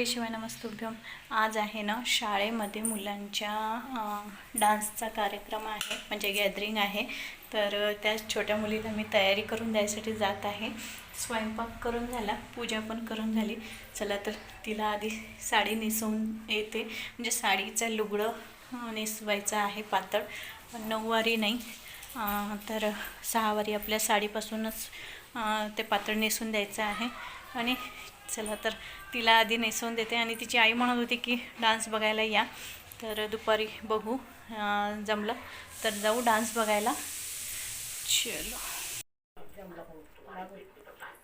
श्री शिवाय नमस्तुभ्यम. आज आहे ना शाळेमध्ये मुलांच्या डान्सचा कार्यक्रम आहे म्हणजे गॅदरिंग आहे. तर त्या छोट्या मुलीला मी तयारी करून द्यायसाठी जात आहे. स्वयंपाक करून झाला पूजा पण करून झाली. चला तर तिला आधी साडी नेसवून येते. म्हणजे साडीचं लुगडं नेसवायचं आहे पातळ पण नऊवारी नाही. तर सहावारी आपल्या साडीपासूनच ते पातळ नेसून द्यायचं आहे. आणि चला तर तिला आधी नेसवून देते आणि तिची आई म्हणत होती की डान्स बघायला या. तर दुपारी बघू जमलं तर जाऊ डान्स बघायला. चलो.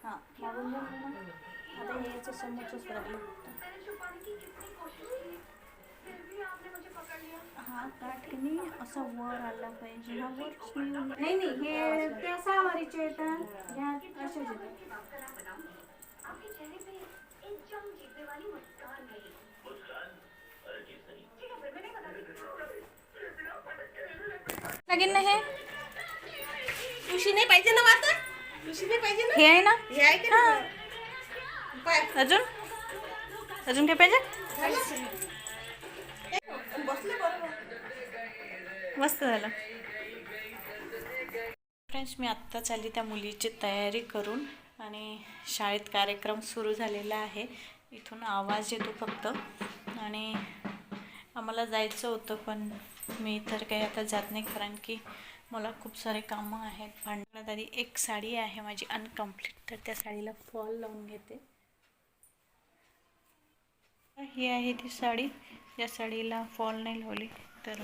हां मागून जाऊ असा वर आला पाहिजे. हा वर नाही नाही हे त्या सहावारीचे येतात ह्या अशाच येतात लागेल ना हे तुळशी नाही पाहिजे ना आता तुळशी नाही पाहिजे ना? हे आहे ना? हे आहे का. पाय. अजून? अजून काय पाहिजे? मस्त झालं. फ्रेंड्स मी आत्ताच आली त्या मुलीची तयारी करून आणि शाळेत कार्यक्रम सुरू झालेला आहे. इथून आवाज येतो फक्त. आणि आम्हाला जायचं होतं पण मी तर काही आता जात नाही कारण की मला खूप सारे कामं आहेत. भांडणात आधी एक साडी आहे माझी अनकम्प्लीट तर त्या साडीला फॉल लावून घेते. ही आहे ती साडी. या साडीला फॉल नाही लावली तर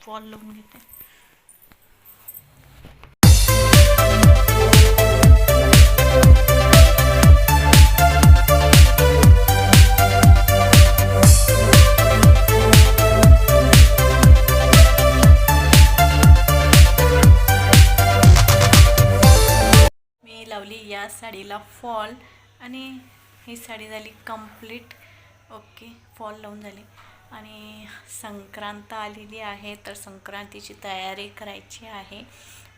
फॉल लावून घेते. मी या साडीला फॉल आणि ही साडी झाली कंप्लीट ओके फॉल लावून झाली. आणि संक्रांत आलेली आहे तर संक्रांतीची तयारी करायची आहे.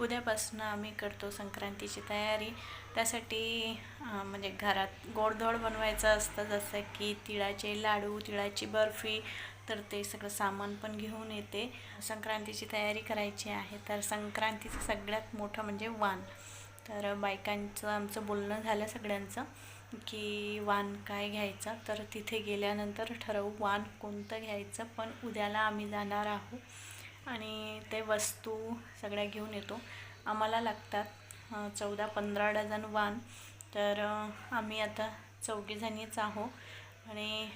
उद्यापासून आम्ही करतो संक्रांतीची तयारी. त्यासाठी म्हणजे घरात गोडधोड बनवायचं असतं जसं की तिळाचे लाडू तिळाची बर्फी तर ते सगळं सामान पण घेऊन येते. संक्रांतीची तयारी करायची आहे तर संक्रांतीचं सगळ्यात मोठं म्हणजे वाण. तर बायकांचं आमचं बोलणं झालं सगळ्यांचं की वाण काय घ्यायचं? तर तिथे गेल्यानंतर ठरवू वाण कोणतं घ्यायचं? पण उद्याला आम्ही जाणार आहोत आणि ते वस्तू सगळ्या घेऊन येतो. आम्हाला लागतात चौदा पंधरा डझन वाण तर आम्ही आता चौघीजणीच आहो आणि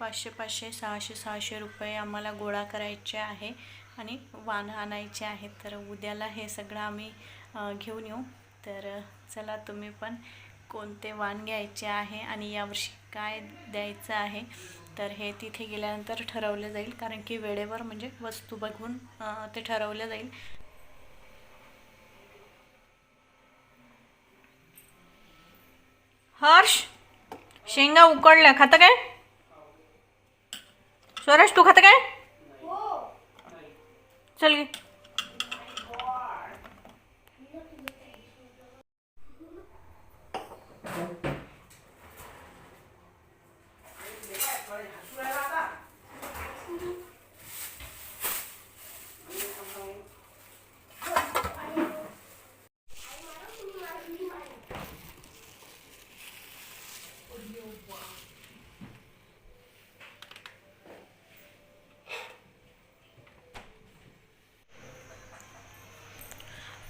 पाचशे पाचशे सहाशे सहाशे रुपये आम्हाला गोळा करायचे आहे आणि वाण आणायचे आहेत. तर उद्याला हे सगळं आम्ही घेऊन येऊ. तर चला तुम्ही पण कोणते वाण घ्यायचे आहे आणि यावर्षी काय द्यायचं आहे तर हे तिथे गेल्यानंतर ठरवलं जाईल. कारण की वेळेवर म्हणजे वस्तू बघून ते ठरवलं जाईल. हर्ष शेंगा उकडल्या. खातं काय? स्वराज तू खातं काय? चल गे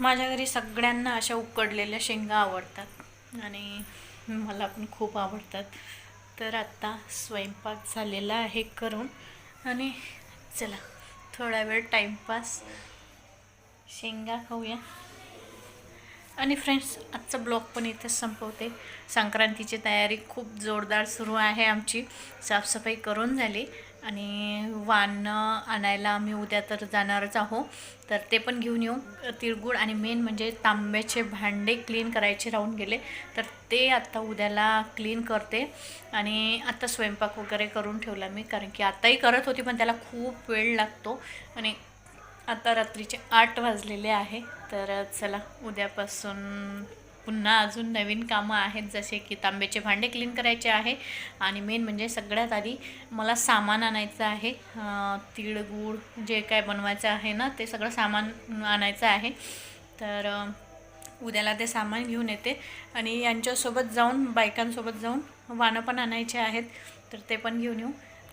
माझ्या घरी सगळ्यांना अशा उकडलेल्या शेंगा आवडतात आणि मला पण खूप आवडतात. तर आत्ता स्वयंपाक झालेला आहे करून आणि चला थोडा वेळ टाईमपास शेंगा खाऊया. आणि फ्रेंड्स आजचा ब्लॉग पण इथेच संपवते. संक्रांतीची तयारी खूप जोरदार सुरू आहे आमची. साफसफाई करून झाली. आणि वाण आणायला आम्ही उद्या तर जाणारच आहो. तर ते पण घेऊन येऊ. तिळगुळ आणि मेन म्हणजे तांब्याचे भांडे क्लीन करायचे राहून गेले. तर ते आत्ता उद्याला क्लीन करते. आणि आत्ता स्वयंपाक वगैरे करून ठेवला मी कारण की आत्ताही करत होती पण त्याला खूप वेळ लागतो. आणि आता रात्रीचे आठ वाजलेले आहे. तर चला उद्यापासून पुन्हा अजून नवीन कामं आहेत जसे की तांब्याचे भांडे क्लीन करायचे आहे. आणि मेन म्हणजे सगळ्यात आधी मला सामान आणायचं आहे. तीळ गूळ जे काय बनवायचं आहे ना ते सगळं सामान आणायचं आहे. तर उद्याला ते सामान घेऊन येते. आणि यांच्यासोबत जाऊन बायकांसोबत जाऊन वाणं पण आणायचे आहेत. तर ते पण घेऊन येऊ.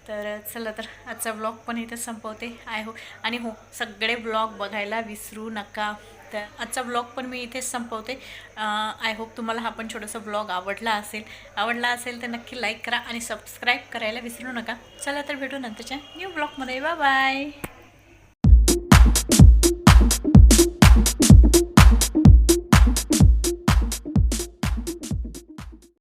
तर चला तर आजचा ब्लॉग पण इथे संपवते. आय हो आणि हो सगळे ब्लॉग बघायला विसरू नका. तर आजचा ब्लॉग पण मी इथेच संपवते. आय होप तुम्हाला हा पण छोटासा ब्लॉग आवडला असेल. आवडला असेल तर नक्की लाईक करा आणि सबस्क्राईब करायला विसरू नका. चला तर भेटू नंतरच्या न्यू ब्लॉगमध्ये बाय बाय